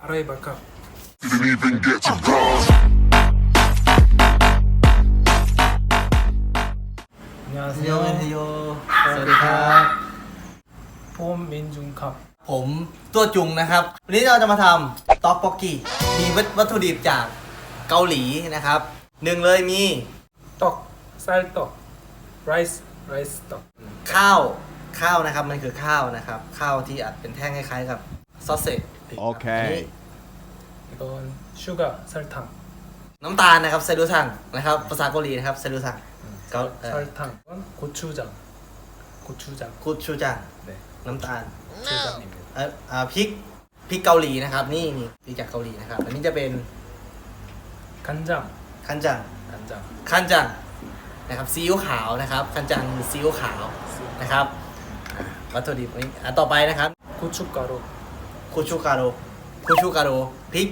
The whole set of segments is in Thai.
알아이 발카 Didn't even get to cross. 안녕하세요 โยเฮโยสวัสดีครับ 폼민중캅 ผมตัวจุงนะครับ วันนี้เราจะมาทำต๊อกป๊อกกี้ มีวัตถุดิบจากเกาหลีนะครับ หนึ่งเลยมี 떡 쌀떡 라이스 라이스 떡 ข้าว ข้าวนะครับ มันคือข้าวนะครับ ข้าวที่อัดเป็นแท่งคล้ายๆกับซอสเซจ Okay. 이건 슈가 설탕 น้ำตาลนะครับไซรูซังนะครับ ภาษาเกาหลีนะครับไซรูซังเกาเอ่อ 설탕 이건 고추장 고추장 กุชูจัง 네 น้ำตาล 고추장입니다 เอ่ออ่าพริก พริกเกาหลีนะครับ นี่นี่พริกจากเกาหลีนะครับ อันนี้จะเป็น 간장 คันจัง 간장 คันจังนะครับซีอิ๊วขาวนะครับคันจังคือซีอิ๊วขาวนะครับอ่ะวัตถุดิบนี้อันต่อไปนะครับ 고춧가루 คูชูการโรคูชูการโรพริก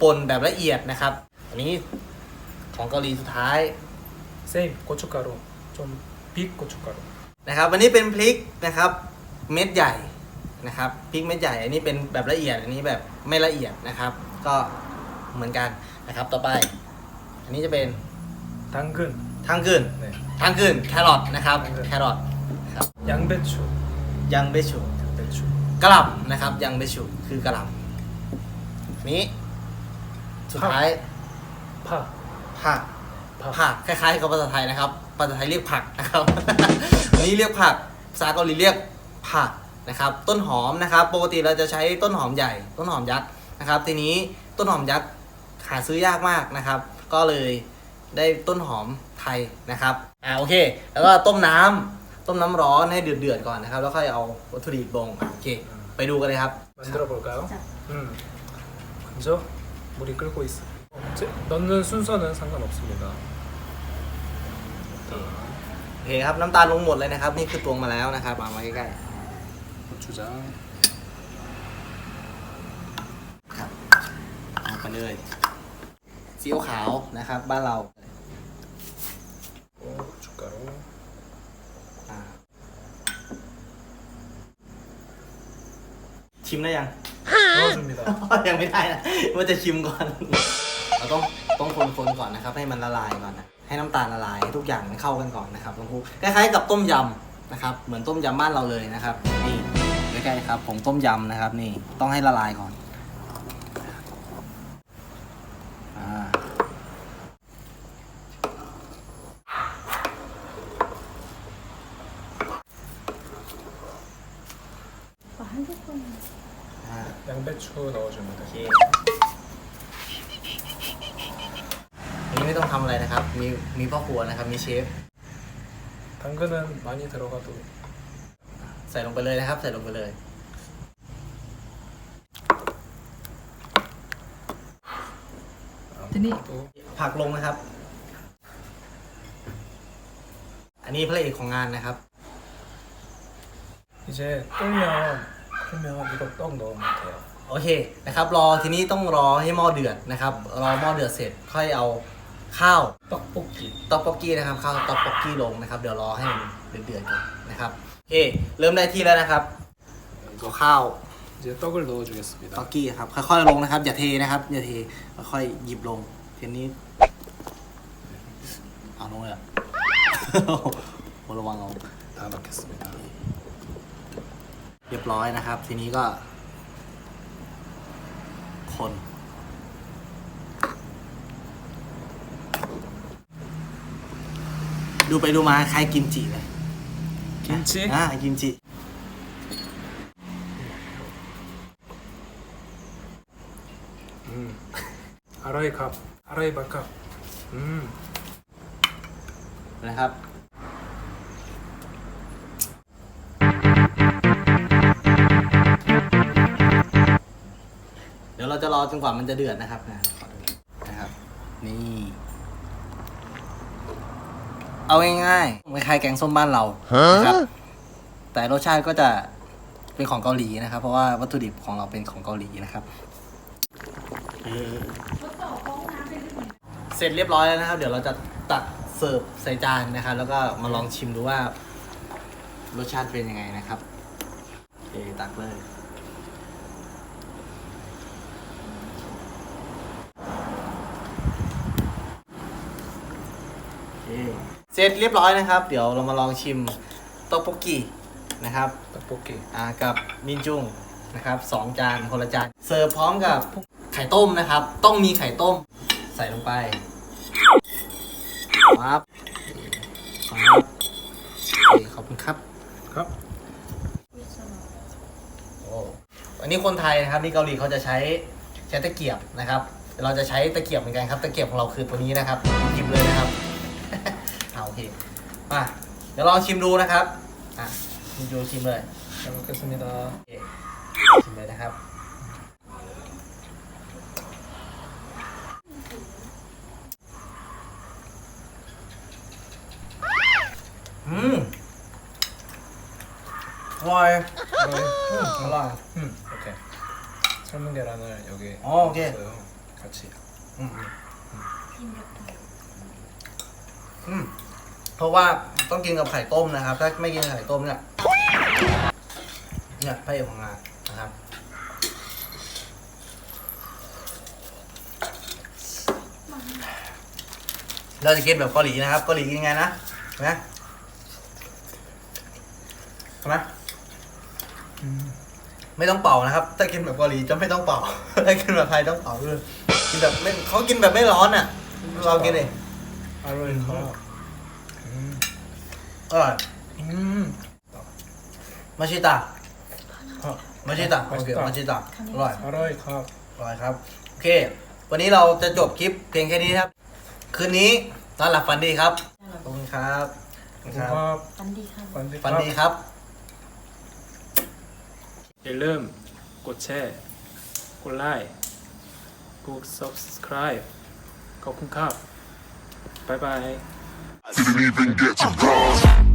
ป่นแบบละเอียดนะครับ อันนี้ของเกาหลีสุดท้าย 세임 고춧가루 좀빅 고춧가루 นะครับอันนี้เป็นพริกนะครับ เม็ดใหญ่นะครับพริกเม็ดใหญ่ อันนี้เป็นแบบละเอียด อันนี้แบบไม่ละเอียดนะครับ ก็เหมือนกันนะครับ ต่อไป อันนี้จะเป็น 당근 ทังกึน 네 ทังกึนแครอทนะครับ ทังกึ่น แครอทครับ 양배추 ยังเบชู 양배추 กระหล่ำนะครับ ยังเบชูคือกระหล่ำอันนี้ สุดท้าย파ผักผักผักคล้าย ๆ กับภาษาไทยนะครับภาษาไทยเรียกผักนะครับ อันนี้เรียกผักภาษาเกาหลีเรียกผักนะครับ ต้นหอมนะครับ ปกติเราจะใช้ต้นหอมใหญ่ ต้นหอมยักษ์นะครับ ทีนี้ต้นหอมยักษ์หาซื้อยากมากนะครับ ก็เลยได้ต้นหอมไทยนะครับอ่าโอเค แล้วก็ต้มน้ำต้มน้ำร้อนให้เดือดๆก่อนนะครับ แล้วค่อยเอาวัตถุดิบลงอะโอเค ไปดูกันเลยครับ 만들어 볼까요? 음. 먼저 물이 끓고 있어. 제- 넣는 순서는 상관없습니다. โอเคครับน้ำตาลลงหมดเลยนะครับ นี่คือตวงมาแล้วนะครับเอามาใกล้ 고추장, ๆครับเอาไปเลยซีอิ๊วขาวนะครับ บ้านเรา ชิมได้ยัง.ยังไม่ได้นะว่าจะชิมก่อน เราต้องต้องคนๆก่อนนะครับ ให้มันละลายก่อนนะให้น้ำตาลละลายทุกอย่างมันเข้ากันก่อนนะครับลุงครูคล้ายๆกับต้มยำนะครับ เหมือนต้มยำบ้านเราเลยนะครับนี่ใกล้ๆครับผมต้มยำนะครับ นี่ต้องให้ละลายก่อนอ่า 양배추 넣어줍니다. โอเคอันนี้ไม่ต้องทำอะไรนะครับ มีมีพ่อครัวนะครับ มีเชฟ 당근은 많이 들어가도 ใส่ลงไปเลยนะครับ ใส่ลงไปเลย 아무것도 ผักลงนะครับ อันนี้พระเอกของงานนะครับ 이제 끓면 끓면 이거 떡 넣으면 돼요. โอเคนะครับ รอทีนี้ต้องรอให้หม้อเดือดนะครับ รอหม้อเดือดเสร็จ ค่อยเอาข้าว 떡볶이. ต๊อกป๊อกกี้นะครับ ข้าวต๊อกป๊อกกี้ลงนะครับ เดี๋ยวรอให้มันเดือดๆก่อนนะครับ โอเค เริ่มได้ที่แล้วนะครับเอาข้าว 이제 떡을 넣어주겠습니다. ต๊อกกี้ครับ ค่อยๆลงนะครับ อย่าเทนะครับ อย่าเท ค่อยๆหยิบลง ทีนี้ เอาลงเลยเหรอ โอ้ระวังเอา 다 넣겠습니다. รียบร้อยนะครับ ทีนี้ก็ คน ดูไปดูมาใครกิมจิเลยกิมจิอ่ากิมจิออร่อยครับอร่อยมากครับอืมนะครับ ดี๋ยวเราจะรอจนกว่ามันจะเดือดนะครับนะนะครับ นี่ เอาง่ายๆคล้ายๆแกงส้มบ้านเรานะครับ แต่รสชาติก็จะเป็นของเกาหลีนะครับ เพราะว่าวัตถุดิบของเราเป็นของเกาหลีนะครับเออเสร็จเรียบร้อยแล้วนะครับ เดี๋ยวเราจะตักเสิร์ฟใส่จานนะครับ แล้วก็มาลองชิมดูว่ารสชาติเป็นยังไงนะครับโอเคตักเลย เสร็จเรียบร้อยนะครับ เดี๋ยวเรามาลองชิมโตโปกกีนะครับโตอกโปกะอ่ากับมินจุงนะครับสองจานคนละจานเสิร์ฟพร้อมกับไข่ต้มนะครับ ต้องมีไข่ต้ม ใส่ลงไปครับครับโอเคขอบคุณครับ ครับอันนี้คนไทยนะครับที่เกาหลีเขาจะใช้ใช้ตะเกียบนะครับ เราจะใช้ตะเกียบเหมือนกันครับ ตะเกียบของเราคือตัวนี้นะครับหยิบเลยนะครับ มาเดี๋ยวลองชิมดูนะครับอ่ะมินจูชิมเลย 잘 먹겠습니다 โอเคชิมเลยนะครับ อืม อร่อย 어로이 อืมอร่อย 음 오케이 삶은 계란을 여기 어, 오케이. 넣었어요 같이 อืมอืมเพ พราะว่าต้องกินกับไข่ต้มนะครับ ถ้าไม่กินไข่ต้มเนี่ยเนี่ยพระของงานนะครับเราจะกินแบบเกาหลีนะครับเกาหลีกินไงนะนะนะไม่ต้องเป่านะครับ ถ้ากินแบบเกาหลีจะไม่ต้องเป่า ถ้ากินแบบไทยต้องเป่าคือกินแบบไม่เขากินแบบไม่ร้อนอะ เรากินเองอร่อยมาก อร่อยอืมมาชิตามาชิตาโอเคมาชิตาอร่อย อร่อยครับอร่อยครับ โอเค วันนี้เราจะจบคลิปเพียงแค่นี้ครับ คืนนี้นอนหลับฝันดีครับ ขอบคุณครับขอบคุณครับ ฝันดีครับฟันดีครับ อย่าลืมกดแชร์ กดไลค์ กด subscribe ขอบคุณครับ บ๊ายบาย Didn't even get to uh. bronze.